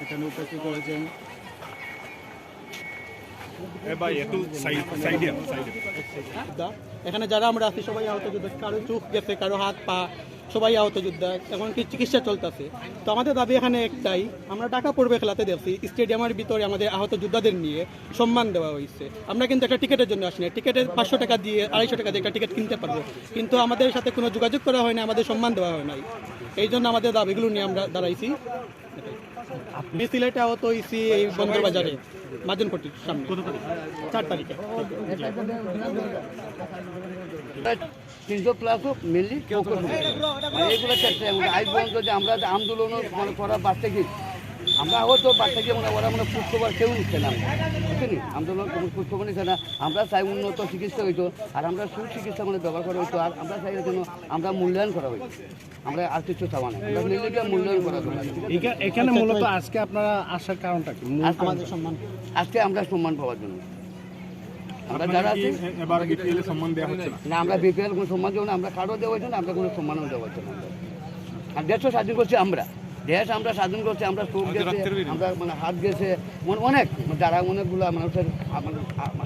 এখানে উপস্থিত যোদ্ধা এখানে যারা আমরা আছি সবাই আহত যদি কারও চোখ গেছে কারও হাত পা সবাই আহত যোদ্ধা এখন কি চিকিৎসা চলতেছে। তো আমাদের দাবি এখানে একটাই, আমরা টাকা পড়বে খেলাতে দেখছি, স্টেডিয়ামের ভিতরে আমাদের আহত যোদ্ধাদের নিয়ে সম্মান দেওয়া হয়েছে। আমরা কিন্তু একটা টিকিটের জন্য আসি না টিকিটের পাঁচশো টাকা দিয়ে, আড়াইশো টাকা দিয়ে একটা টিকিট কিনতে পারব। কিন্তু আমাদের সাথে কোনো যোগাযোগ করা হয় না আমাদের সম্মান দেওয়া হয় নাই। এই জন্য আমাদের দাবিগুলো নিয়ে আমরা দাঁড়াইছি। আপনি সিলেটে আহত হয়েছি এই বন্দরবাজারে মাজনপট্টির সামনে। চার তারিখে। তিনশো প্লাস মেনলি মানে এইগুলো ক্ষেত্রে আজ পর্যন্ত যে আমরা যে আন্দোলন মানে করা বাড়তে গিয়ে আমরা হয়তো বাড়তে গিয়ে মানে ওরা মানে পুষ্পবার কেউ নিচ্ছে না। বুঝছেন আন্দোলন কোনো পুষ্পবার নিচ্ছে না। আমরা চাই উন্নত চিকিৎসা হইতো আর আমরা সুচিকিৎসা মানে ব্যবহার করা হইতো আর আমরা চাই যেন আমরা মূল্যায়ন করা হইতো। আমরা আর কিছু চাওয়া না আমরা মেনলি মূল্যায়ন করা এখানে মূলত আজকে আপনারা আসার কারণটা কি? কারণ- আমাদের সম্মান। আজকে আমরা সম্মান পাওয়ার জন্য। আমরা যারা আছি এবার বিপিএল সম্মান দেওয়া হচ্ছে না? না আমরা বিপিএল কোনো সম্মান দেবো না আমরা কারও দেওয়া হয়েছে না আমরা কোনো সম্মানও দেওয়া হচ্ছে না। আর দেশও স্বাধীন করছি আমরা। দেশ আমরা স্বাধীন করছি আমরা চোখ গেছে আমরা মানে হাত গেছে মানে অনেক যারা অনেকগুলো মানুষের মানে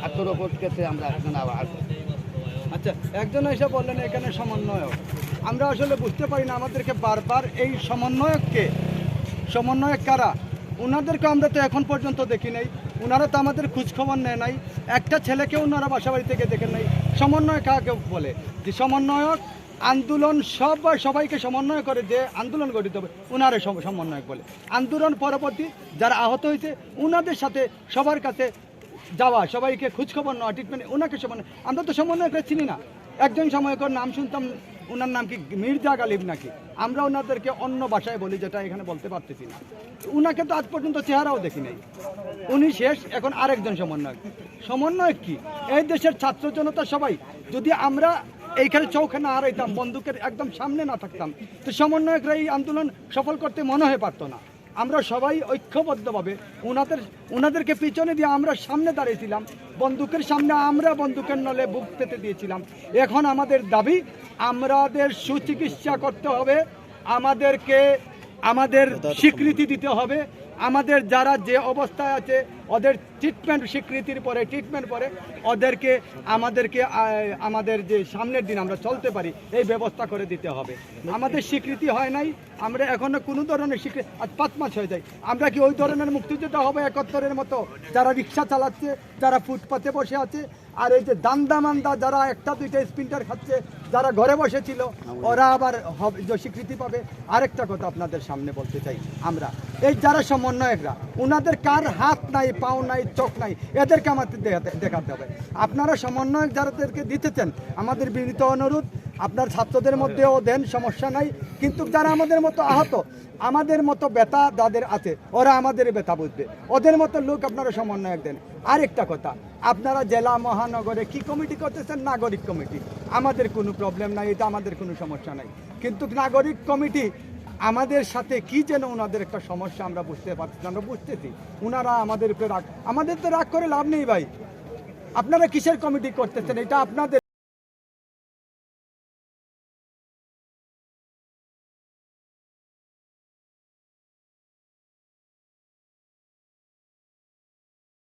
আত্মরক্ষক গেছে আমরা এখানে আবার আচ্ছা একজন এসে বললেন এখানে সমন্বয়ক। আমরা আসলে বুঝতে পারি না আমাদেরকে বারবার এই সমন্বয়ককে সমন্বয়ক কারা? ওনাদেরকে আমরা তো এখন পর্যন্ত দেখি নাই। ওনারা তো আমাদের খোঁজখবর নেয় নাই। একটা ছেলেকে ওনারা বাসাবাড়ি থেকে দেখেন নাই। সমন্বয় কাকে বলে? যে সমন্বয়ক আন্দোলন সব সবাইকে সমন্বয় করে যে আন্দোলন গঠিত হবে, ওনারে সমন্বয়ক বলে। আন্দোলন পরবর্তী যারা আহত হয়েছে, ওনাদের সাথে সবার কাছে যাওয়া, সবাইকে খোঁজখবর নেওয়া ট্রিটমেন্ট ওনাকে সমন্বয় আমরা তো সমন্বয়করা চিনি না। একজন সময়কর নাম শুনতাম ওনার নাম কি মির্জা গালিব নাকি? আমরা ওনাদেরকে অন্য ভাষায় বলি যেটা এখানে বলতে পারতেছি না। উনাকে তো আজ পর্যন্ত চেহারাও দেখি নাই। উনি শেষ, এখন আরেকজন সমন্বয়ক। সমন্বয়ক কি? এই দেশের ছাত্র জনতা সবাই, যদি আমরা এইখানে চৌখে না হারাইতাম, বন্দুকের একদম সামনে না থাকতাম, তো সমন্বয়করা এই আন্দোলন সফল করতে মনে হয়ে পারতো না। আমরা সবাই ঐক্যবদ্ধভাবে ওনাদের ওনাদেরকে পিছনে দিয়ে আমরা সামনে দাঁড়িয়েছিলাম বন্দুকের সামনে আমরা বন্দুকের নলে বুক পেতে দিয়েছিলাম। এখন আমাদের দাবি আমাদের সুচিকিৎসা করতে হবে আমাদেরকে আমাদের স্বীকৃতি দিতে হবে আমাদের যারা যে অবস্থায় আছে ওদের ট্রিটমেন্ট স্বীকৃতির পরে ট্রিটমেন্ট পরে ওদেরকে, আমাদেরকে আমাদের যে সামনের দিন আমরা চলতে পারি, এই ব্যবস্থা করে দিতে হবে। আমাদের স্বীকৃতি হয় নাই, আমরা এখনও কোনো ধরনের স্বীকৃতি আজ পাঁচ মাস হয়ে যায়। আমরা কি ওই ধরনের মুক্তিযোদ্ধা হবে একাত্তরের মতো? যারা রিক্সা চালাচ্ছে, যারা ফুটপাতে বসে আছে, আর এই যে দান্দা মান্দা যারা একটা দুইটা স্পিন্টার খাচ্ছে, যারা ঘরে বসেছিল ওরা আবার স্বীকৃতি পাবে। আরেকটা কথা আপনাদের সামনে বলতে চাই আমরা। এই যারা সমন্বয়করা ওনাদের কার হাত নাই পাও নাই, চোখ নাই, এদেরকে আমাদের দেখাতে- হবে। আপনারা সমন্বয়ক যাদেরকে দিতেছেন, আমাদের বিনীত অনুরোধ, আপনার ছাত্রদের মধ্যেও দেন, সমস্যা নাই। কিন্তু যারা আমাদের মতো আহত, আমাদের মতো ব্যথা যাদের আছে, ওরা আমাদের ব্যথা বুঝবে। ওদের মতো লোক আপনারা সমন্বয়ক দেন। আরেকটা কথা, আপনারা জেলা মহানগরে কি কমিটি করতেছেন? নাগরিক কমিটি। আমাদের কোনো প্রবলেম নাই, এটা আমাদের কোনো সমস্যা নাই। কিন্তু নাগরিক কমিটি আমাদের সাথে কি যেন ওনাদের একটা সমস্যা আমরা বুঝতে পারছি আমরা বুঝতেছি। ওনারা আমাদের উপরে রাগ আমাদের তো রাগ করে লাভ নেই ভাই। আপনারা কিসের কমিটি করতেছেন? এটা আপনাদের